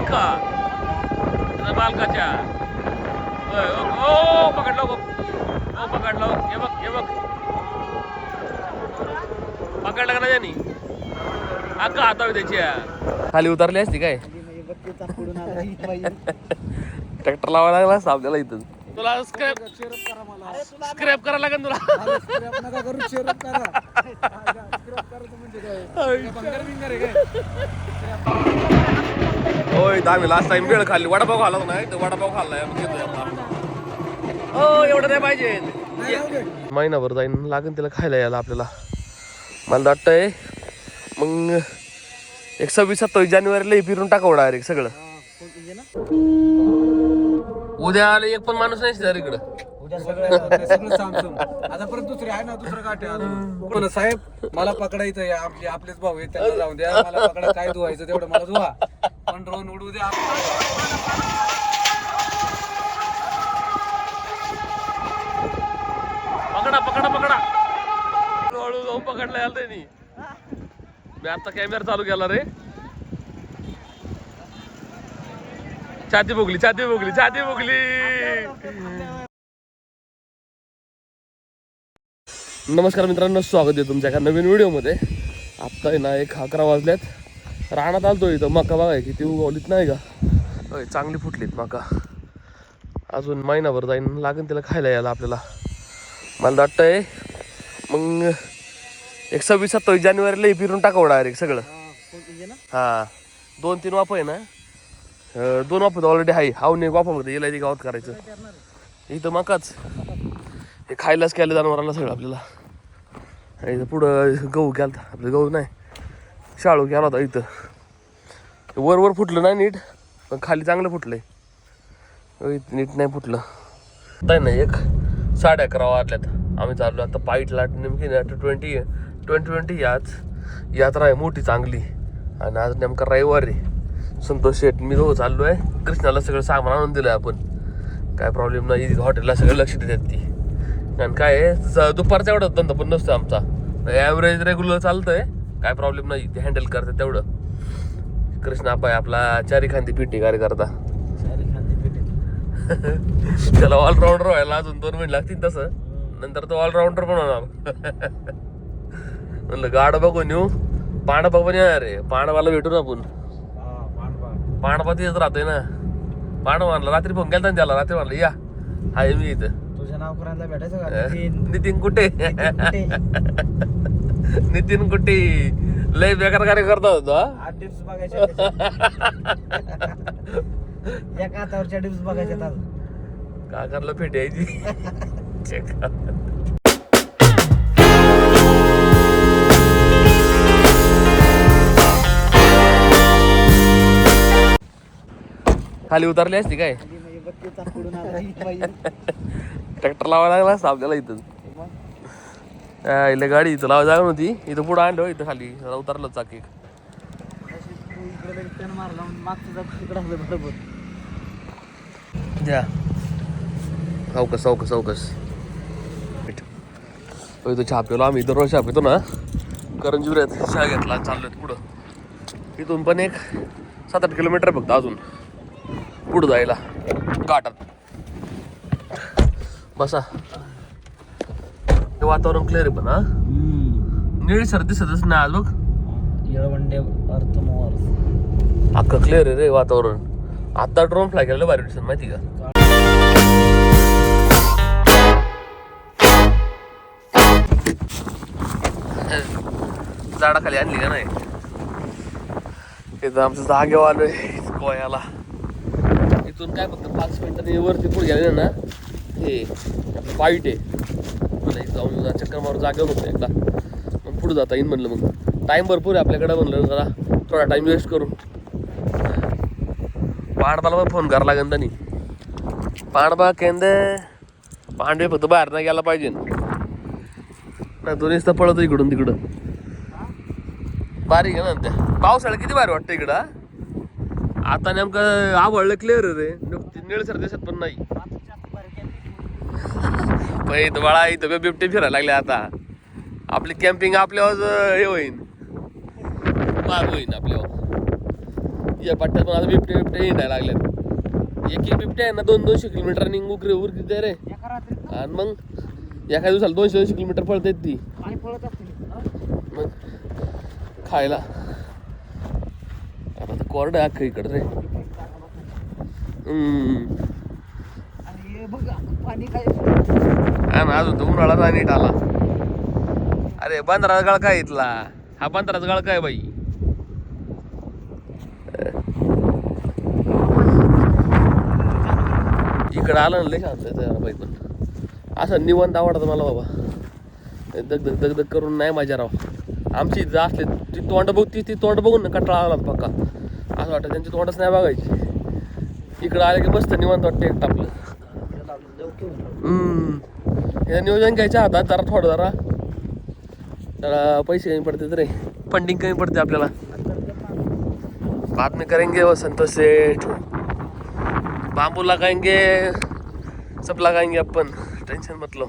त्या बालकाच्या. होय, ओ पकडलं गो ओ पकडलं हे बघ हे बघ. पकडलं का ना त्यांनी अक्का हातावी त्याची. खाली उतरली असती काय? ट्रॅक्टर लावायला लागला असता आपल्याला इथं. तुला स्क्रॅप स्क्रॅप करायला लागेल तुला. होय आम्ही लास्ट टाइम वेळ खाल्ली. वडापाव होता नाही तर वडापाव खाल्लाय. हो एवढं नाही पाहिजे. महिनाभर जाईन. लागेल तिला खायला यायला आपल्याला. मला वाटतंय मग एक सव्वीस सत्तावीस जानेवारीला हे फिरून टाकावं डायरेक्ट सगळं. उद्या आले एक पण माणूस नाही सर इकडं आता परत दुसरी आहे ना दुसरं काटे पण साहेब मला पकडायचं या आपले आपलेच भाऊ आहेत त्यांना जाऊन द्या. मला पकडा काय धुवायचं तेवढं मला धुवा. पण ड्रोन उडू द्या. पकडा पकडा पकडा. हळू जाऊन पकडला याला त्यांनी. मी आता कॅमेरा चालू केला रे. छाती भोगली छाती भोगली छाती भोगली. नमस्कार मित्रांनो स्वागत आहे तुमच्या एका नवीन व्हिडिओमध्ये. आत्ता आहे ना एक अकरा वाजल्यात. रानात आलतो इथं. मका बघाय किती उगवलीत नाही का? होय चांगली फुटलीत मका. अजून महिनाभर जाईन लागेल तिला खायला यायला आपल्याला. मला वाटतंय मग एक सव्वीस सत्तावीस जानेवारीला हे फिरून टाकावं डायरेक्ट सगळं. हा. दोन तीन वाफ आहे ना? दोन वाफ ऑलरेडी आहे. एक वाफामध्ये येला ती गावात करायचं. इथं मकाच. ते खायलाच केलं जनावराला सगळं आपल्याला. आणि इथं पुढं गहू केला आपलं गहू नाही शाळू केला होता इथं. वर वर फुटलं नाही नीट पण खाली चांगलं फुटलंय. होय, नीट नाही फुटलं. नाही नाही एक साडे अकरा वाजल्यात. आम्ही चाललो आता पाईटला नेमकी ट्वेंटी ट्वेंटी ट्वेंटी आज यात्रा आहे मोठी चांगली. आणि आज नेमका रविवार आहे. संतोष शेठ मी दोघं चाललो आहे कृष्णाला सगळं सामान आणून दिलं आपण. काय प्रॉब्लेम नाही हॉटेलला सगळं लक्ष देतात ती. आणि काय आहे स- दुपारचा एवढा धंदा पण नसतो आमचा. ॲव्हरेज रेग्युलर चालतंय काय प्रॉब्लेम नाही ते हँडल करतात तेवढं. कृष्ण आपाय आपला चारी खांदी पिटी कार्य करता त्याला ऑलराऊंडर व्हायला अजून दोन मिनिट लागतील तसं. नंतर तो ऑलराऊंडर पण होणार. म्हणलं गाड बघून येऊ. पांडबा पण येणार रे पांडवाला भेटू ना आपण. पांडवा तिथेच राहतोय ना. पांडव रात्री फोन केला त्याला? रात्री म्हणलं या. आहे मी इथं. तुझ्या नाव करायला भेटायचं का? नितीन. कुठे? नितीन कुठे? लय बेकार कार्य करता होतो हा? टिप्स बघायच्या एका हातावरच्या टिप्स बघायच्या का करलं फेट यायची. खाली उतरली असती काय? ट्रॅक्टर लावायला लागला असता आपल्याला इथं. इथं गाडी इथं लावा जागा नव्हती. इथं पुढं आणलं इथं खाली. जरा उतरलं चाकी द्या सावकस सावकस सावकस इथं चहा पिलो आम्ही दररोज रोज चहा पितो ना करंजुऱ्यात चहा घेतला चाललोय पुढं. इथून पण एक सात आठ किलोमीटर फक्त अजून. पुढं जायला. घाटात बसा. हे वातावरण क्लिअर आहे पण हा? निळी सर्दी दिसतच नाही आज बघ. येळवंडे अर्थ मोर अख्खं क्लिअर आहे रे वातावरण. आता ड्रोन फ्लाय केलेलं भारी दिसत माहिती का? झाडाखाली आणली का नाही? इथं आमचं जागेवर आलोय गोव्याला इथून काय फक्त पाच मिनिटांनी वरती पुढे गेले ना? हे आपलं पाईट आहे. मला एक जाऊन चक्कर मारून जागेवर होतो एकदा. मग पुढे जाता येईन म्हणलं मग. टाईम भरपूर आहे आपल्याकडं म्हणलं जरा. थोडा टाईम वेस्ट करून. पांडबाला पण फोन करा लागेल त्यांनी. पांडबा केंद्र. पांडवे फक्त बाहेर नाही गेला पाहिजे. नाही दोन्हीच तर पळतो इकडून तिकडं. बारीक आहे ना त्या. पावसाळ्यात किती भारी वाटतं इकडं आता नेमकं आवडलं क्लिअर रे. निळसर दिसत पण नाही. पण इथं बाळा इथं बिबटे फिरायला लागले आता. आपली कॅम्पिंग आपल्यावर हे होईन. माग होईन आपल्यावर. या पट्ट्यात पण आता बिबटे बिबटे हिंडायला लागल्यात एक एक बिबटे आहे ना दोन दोनशे किलोमीटर रनिंग उकरे उरकी ते रे आणि मग एका दिवसाला दोनशे दोनशे किलोमीटर ती. पळत असते मग खायला. आता कोरडं अख्खं इकडं रे. हम्म. पाणी काय हा ना अजून तो उन्हाळा नाही नीट आला. अरे बंदराचा गळ काय इथला. हा बंदराचा गळ काय बाई. इकडं आलं ना लय शांत बाई पण. असं निवंत आवडतं मला बाबा. दग दग दग दग करून नाही माझ्या राव. आमची जा असले ती तोंड बघ ती ती तोंड बघून ना कंटाळा आला पक्का. असं वाटतं त्यांची तोंडच नाही बघायची. इकडं आलं की मस्त निवंत वाटतं एक टाकलं हे नियोजन घ्यायच्या हातात जरा थोडं जरा. जरा पैसे कमी पडतात रे. फंडिंग कमी पडते आपल्याला. बाद में करेंगे वो संतोष सेठ. बांबू लगाएंगे सब लगाएंगे अपन टेंशन मत लो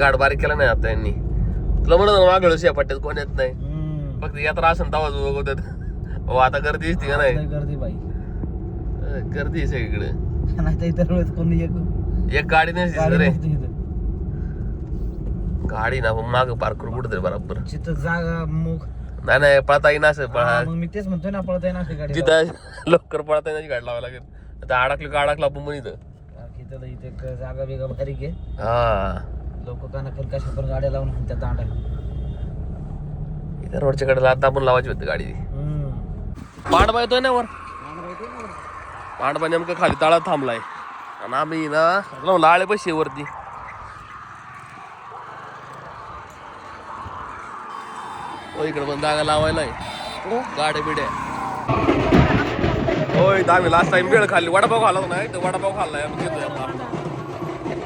गाड बारीक केला नाही आता यांनी. तुला म्हणत होतो मागं शिया पट्ट्यात कोण येत नाही. फक्त यात्रा असेल तवाच बघतात हो आता गर्दी दिसते का नाही? गर्दी बाई. अं, गर्दी आहे सगळीकडे. नाही तर इतर वेळेस कोणी एक एक गाडी नाही गाडी रे. नसते इथं. गाडी ना माग पार्क कुठे बरोबर. जिथं जागा मुख नाही नाही पळता येईन असं हा, पळा मग मी तेच म्हणतोय ना पळत आहे ना अशी गाडी जिथं लवकर पळता येण्याची गाडी लावावी लागेल. आता अडकलं का अडकलं आपण पण इथं? इथे क- जागा बिगा भारी घे. हा. लोक काना पण कशा पण गाड्या लावून त्या दांडा इथं रोडच्या कडेला आता आपण लावायची होती गाडी. पांडबा येतोय ना वर पांडबा नेमकं खाली तळात थांबलाय आणि आम्ही ना लाळे पैसे वरती इकडे पण जागा लावायला गाड्या बिड्या होय तर आम्ही लास्ट टाइम बेळ खाल्ली वडापाव खाल्ला ना नाही तर वडापाव खाल्लाय आम्ही घेतोय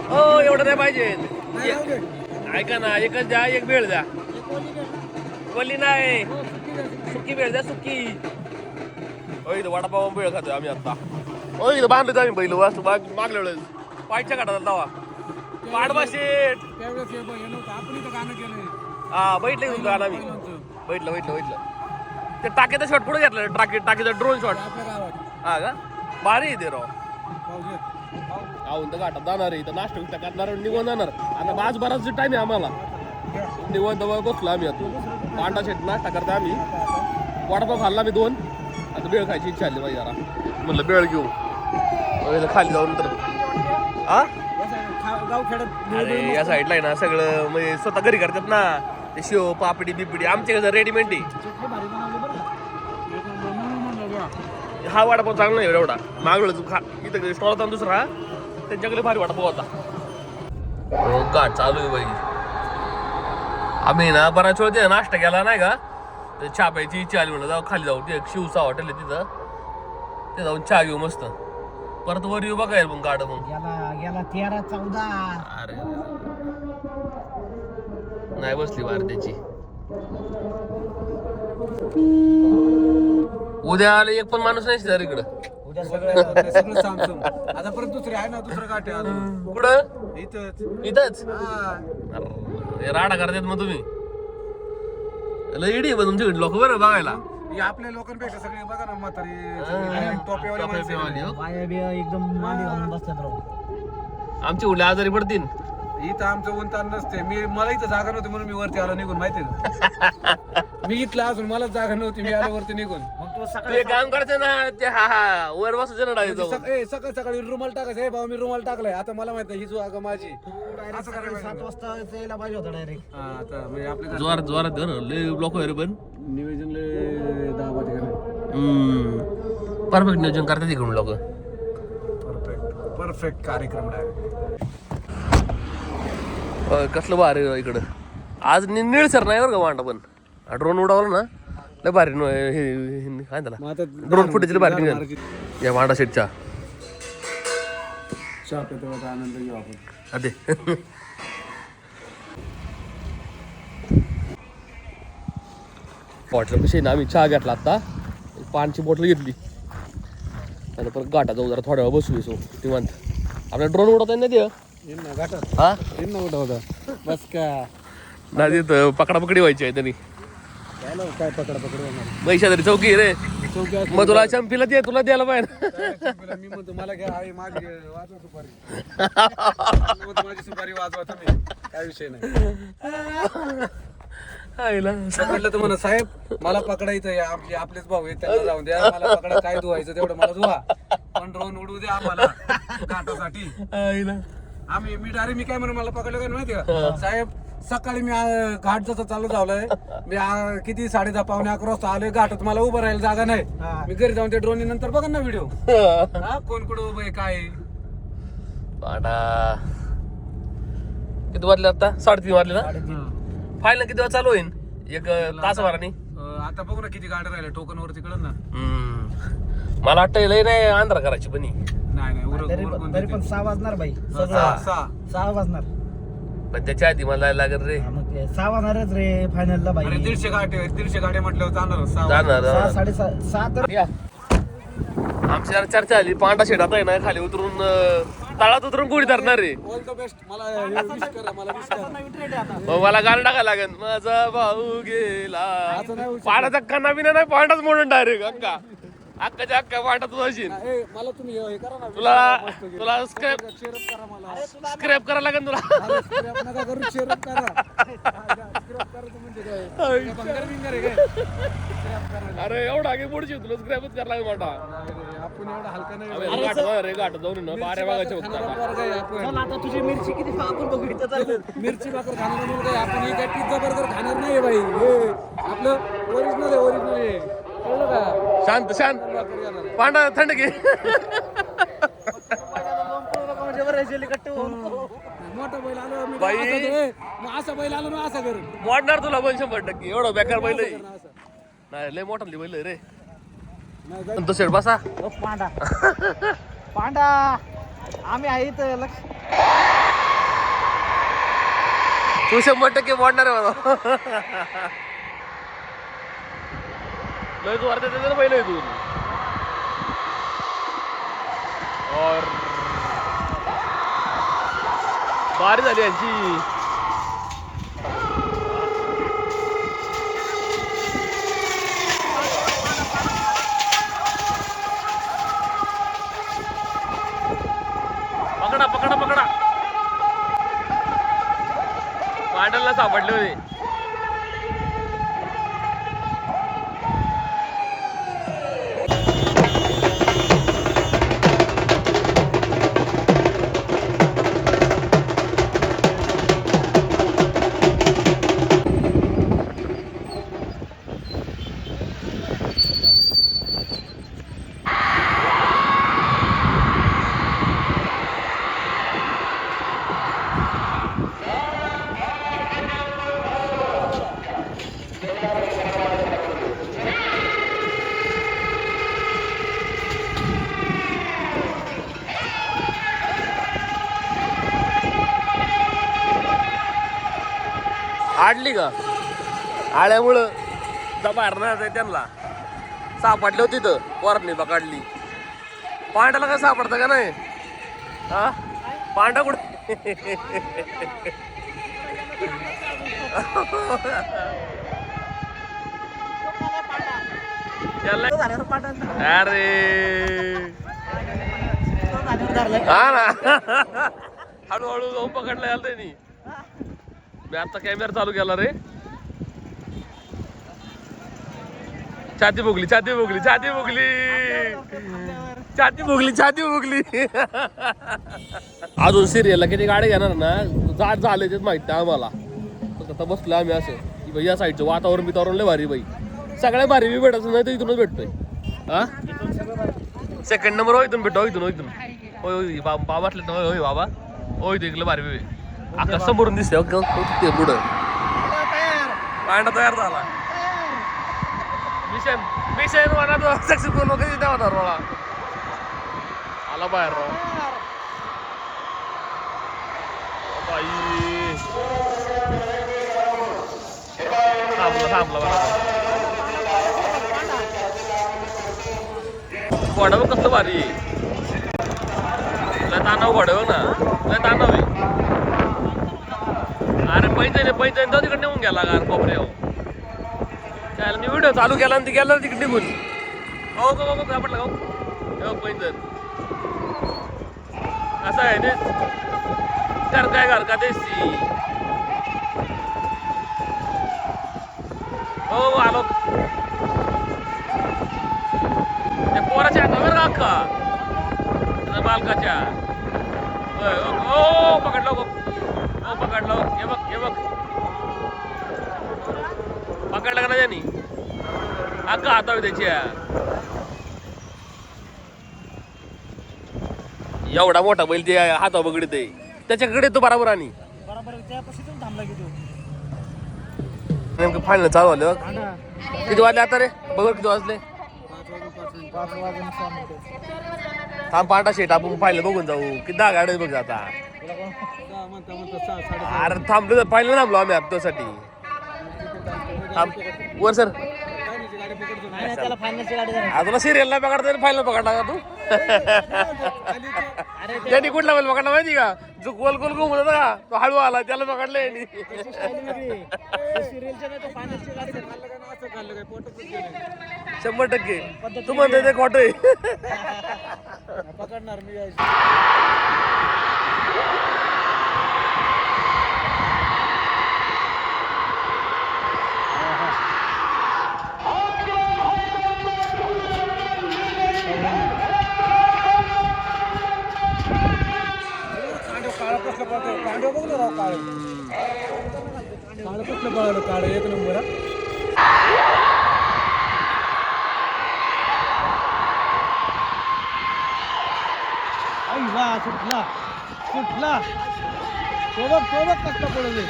हो एवढं नाही पाहिजे ऐका ना एकच द्या एक बेळ द्या कोली नाही सुकी बेळ द्या सुकी इथं वडापाव बेळ खातोय आम्ही आता. होय इथं बांधलं आम्ही बैल वाचतो माग मागल्या वेळेस. पायच्या काढायला दावा पाडबा शेट त्यावेळेस हे बघ, हे नव्हतं. आपण इथं गाणं केलंय. हा बैठलं तुमचं गाणं आम्ही. बैठलं बैठलं बैठलं ते टाकीचा शॉट कुठे घेतलं टाकी टाकीचा ड्रोन शॉट आपल्या गावात. हा का? भारी आहे ते राव. आवून तर घाटात जाणार आहे इथं नाश्ता बिष्टा करणार आणि निघून जाणार. आता आज बराच टाइम आहे आम्हाला. निवंत बसलो आम्ही आता. पांडा शेट नाश्ता करता आम्ही. वडापाव खाल्ला मी दोन. आता बेळ खायची इच्छा आली माझी जरा. म्हणलं बेळ घेऊ खाली जाऊन तर हा अरे या साईडला आहे ना सगळं म्हणजे स्वतः घरी करतात ना. ते शेव पापडी बिपडी आमच्या रेडीमेड आहे. हा वडापाव चांगला नाही एवढा. मागवलं तू खा. इथं स्टॉल होता दुसरा त्यांच्याकडे भारी वडापाव होता. हो का चालू आहे बाई. आम्ही ना बराच वेळ नाश्ता केला नाही का? चहा प्यायची इच्छा आली म्हणलं जाऊ खाली जाऊ. ते शिवसा हॉटेल आहे तिथं. ते जाऊन चहा घेऊ मस्त. परत वर येऊ बघायला मग गाड मग. गेला गेला तेरा चौदा. अरे नाही बसली बाहेर त्याची उद्या आले एक पण माणूस नाही सर इकडं. उद्या सगळं सगळं सांगतो आता परत दुसरे आहे ना दुसरं अजून. कुठं? इथंच. इथंच. अरे, हे राडा करतात मग तुम्ही. लय इडी आहे तुमच्याकडे लोक बरं बघायला. हे आपल्या लोकांपेक्षा सगळे बघा ना म्हातारी टोपेवाले माणसं टोपेवाली, हो. बाया बिया एकदम मांडी घालून बसतात राव. आमची उडल्या आजारी पडतील. इथं आमचं ऊन ताण नसते. मी मला इथं जागा नव्हती म्हणून मी वरती आलो निघून माहिती मी इथला असून मला जागा नव्हती मी आलो वरती निघून. मग तो तू एक काम करायचं ना ते हा हा वर बसायचं ना डायरेक्ट जाऊन. सकाळी सकाळ सकाळी रुमाल टाकायचं. हे भाऊ मी रुमाल टाकलाय. आता मला माहीत नाही ही जागा माझी. असं करायला सात वाजता यायला पाहिजे होता डायरेक्ट हा आता म्हणजे आपले जोरात जोरात धर लय लोक आहे रे पण नियोजन लय दहा वाजे परफेक्ट नियोजन करतात इकडून लोक परफेक्ट परफेक्ट कार्यक्रम डायरेक्ट कसलं भारी आहे इकडं आज नि- निळसर नाही बरं का वांडा पण ड्रोन उडावलं ना लय भारी न- हे हे- काय त्याला मग आता ड्रोन फुटेज लय भारी निघाल या वांडा शेटच्या चहा आनंद घेऊ आपण. अरे बॉटल कशी ना? आम्ही चहा घेतला आता. पानची बॉटल घेतली. आणि परत गाठा जाऊ जरा थोड्या वेळ बसू सो निवांत. आपल्या ड्रोन उडवता येईल ना ते ना गाठात हा? येईन ना कुठं होता बस का? नदीत पकडा पकडी व्हायची आहे त्यांनी. काय पकडा पकड होणार? महिषादरी चौकी आहे रे. मग तुला चंपीला दे तुला द्यायला पाहिजे. मी म्हणतो मला घ्या आई माझी घे, वाजवा सुपारी. मी म्हणतो, माझी सुपारी वाजवा तुम्ही. काय विषय नाही. आईला. म्हटलं तर म्हणा साहेब मला पकडायचं आहे आपले आपलेच भाऊ आहेत त्यांना जाऊन द्या मला पकडा काय धुवायचं तेवढं मला धुवा. पण ड्रोन उडू द्या आम्हाला घाटासाठी आईला. आम्ही मी डायरेक्ट मी काय म्हणून मला पकडलं काय माहिती का? साहेब सकाळी मी आ, घाट जसं चालू झालंय मी आ, किती साडे दहा पावणे अकरा वाजता आलोय घाटात मला उभं राहायला जागा नाही. मी घरी जाऊन ते ड्रोन नंतर बघा ना व्हिडिओ कोण कुठं उभं आहे काय आहे. पाडा किती वाजले आता? साडेतीन वाजले ना? हा. फायनल किती वाजता चालू होईल एक तास भरानी अं, आता बघू ना किती गाड्या राहिल्या टोकन वरती कळलं ना. हम्म. मला वाटतं लय नाही आंध्रा करायची पण ही. नाही नाही उरक तरी उरकून पण तरी पण देते. सहा वाजणार बाई हा, सहा सहा. सहा वाजणार. पण त्याच्या आधी मला लागत रे. हा, मग ते सहा वाजणारच रे फायनलला अरे बाई. दीडशे गाड्या आहेत, दीडशे गाड्या म्हटल्यावर जाणार सहा जाणार सहा साडेसहा सहा तर या. आमची जरा चर्चा आली पांडा शेटात आहे ना खाली उतरून अं, तळात उतरून गोळी धरणार रे ऑल द बेस्ट मला हे wish करा मला wish करा. मग मला गाणं टाकायला लागेल. माझा भाऊ गेला. पांडाचा कन्ना बिना नाही पांडाच म्हणून डायरेक्ट अक्का अक्काच्या अक्का पांडात बसीन ए, मला तुम्ही हे करा ना तुला तुला स्क्रॅप चेअरअप करा मला. स्क्रॅप करायला लागेल तुला. अरे, scrap नका करू चेअरअप करा. स्क्रॅप करायचं म्हणजे काय? काय भंगार बिंगार आहे काय? स्क्रॅप करा. अरे एवढा पुढची तुला स्क्रॅपच करायला लागेल मोठा. अरे, आपण एवढा हलका नाही गाठ रे गाठ जाऊन ना खाणारा आहे आपण. चल आता तुझी मिरची किती आपण बघू इथं चालू मिरची भाकर खाणारा मुलगा आहे आपण ही काय पिझ्झा बर्गर खाणार नाही बाई. हे आपलं ओरिजिनल आहे ओरिजिनल आहे. शांत शांत. पांडा थंड घे. बाई. असं बैल आलो ना असा करून. मोडणार तुला पण शंभर टक्के. एवढं बेकार बैल. नाही लय मोठा बैल रे. तो शेड बसा. पांडा. पांडा आम्ही आहे इथं लक्ष. तू शंभर टक्के मोडणार आहे लय जोर देते ना पहिले आहे तू और. बारी झाली यांची. का? आळ्यामुळं बाहेर नाही त्यांना. सापडले होते तिथं पोरांनी पकडली पांड्याला काय सापडतं का नाही? हा? पांडा कुठे? अरे. हा ना. हळूहळू जाऊन पकडला याला त्यांनी. मी आता कॅमेरा चालू केला रे. छाती भोगली छाती भोगली छाती भोगली. छाती भोगली छाती भोगली. अजून सिरियलला किती गाडी घेणार ना जात झाले तेच माहीत नाही आम्हाला. फक्त आता बसलो आम्ही असं की या साईडचं वातावरण बितावरण लय भारी बाई. सगळ्या भारी मी भेटायचं नाही तर इथूनच भेटतोय. हा? सेकंड नंबर हो इथून भेटतो इथून इथून. होय होय बा- बाबा म्हटलं होय होय बाबा. होय ते भारी बी आकाश समोरून दिसते ते पुढं? पांडा तयार झाला. मिशन मिशन वनात सक्सेसफुल कधी त्या होणार मला आला बाहेर राव बाई. थांबलं थांबलं बरं कसलं भारी? लय तानाव वडव ना. लय तानाव आहे. अरे पैसे पैसे तो तिकडे निघून गेला का? कोपरे त्याला हो. मी व्हिडिओ चालू केला आणि ते गेला तिकडे निघून. हो गो गो सापडला हो. हो, हो. पैसे असं आहे ते तर काय घर का देसी हो हो, आलो. त्या पोराच्या हातावर का? बालकाच्या. होय, हो हो, पकडलो गो हो पकडलो हे बघ हे बघ. पकडलं का नाही त्यांनी अक्का हातावर त्याच्या एवढा मोठा बैल ते हातावर बघडत आहे. त्याच्याकडे तो बरोबर आणि. बरोबर त्यापासून थांबला की तू. नेमकं फायनल चालू आलं किती वाजले आता रे? बघ किती वाजले. पाच वाजून. थांब पांढरा शेट आपण पाहिलं बघून जाऊ. किती दहा गाड्या बघ आता. साडे अरे थांबलो पाहिलं थांबलो आम्ही हप्त्यासाठी थांब. वर सर. तुला सिरियलला पकडता फायनल पकडला का ते? त्यांनी कुठला बैल पकडला माहिती का? जो गोल गोल घुमत होता का तो हळू आला त्याला पकडलं यांनी. शंभर टक्के. तू म्हणतोय ते खोटं आहे. पकडणार मी कांडव काळं कसलं पळतं कांडव बघ ना राव काळं काळं कसलं पळालं काळं एक नंबर. आई वा सुटला सुटला. तो बघ तो बघ कसला पडत आहे.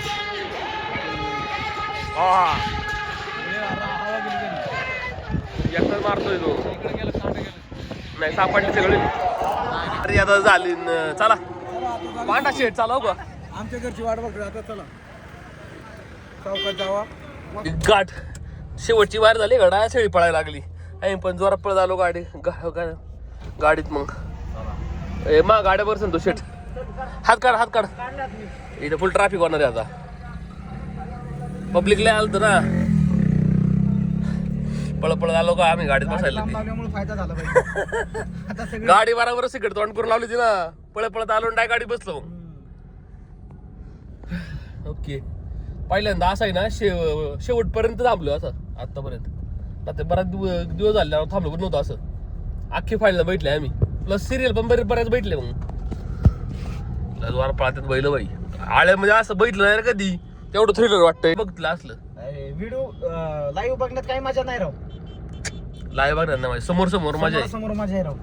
अरे हवा गेली त्यांनी. एकटाच मारतोय तो. इकडे गेलं कांडं गेलं. नाही सापडली सगळी. अरे आता झाली चला. पांढरा शेट चालव का आमच्या घरची वाट बघतो आता चला. चौकात जावा गाठ. शेवटची वार झाली गडा शेळी पळायला लागली. आम्ही पण जोरात पळत आलो गाडी. गा- गा- गाडीत मग. ए मा गाड्या बरं तो शेट हात काढ हात काढ. इथं फुल ट्रॅफिक होणार आहे आता. पब्लिक लय आलं ना. पळ पळत आलो का? आम्ही गाडीत बसायला लांब लागली. लावल्यामुळे फायदा झाला पाहिजे. आता सगळं गाडी बरोबर सिगरेट तोंड करून लावली होती ना. पळत पळत आलो डाय गाडी बसलो. ओके पहिल्यांदा असं आहे ना शेव शेवटपर्यंत थांबलो असं आतापर्यंत आता बराच दिव- दिवस झाले थांबलो पण नव्हतं असं. अख्खी फायनल बैठले आम्ही. प्लस सिरियल पण बरेच बऱ्याच बैठले मग. द्वार पळतात बैल बाई. आळ्या म्हणजे असं बैठलं नाही रे कधी. तेवढं थ्रिलर वाटतंय. बघितलं असलं. व्हिडिओ लाईव्ह बघण्यात काही मजा नाही राव. लाईव्ह बघणार ना माझ्यासमोर समोर मजा समोर मजा आहे राव.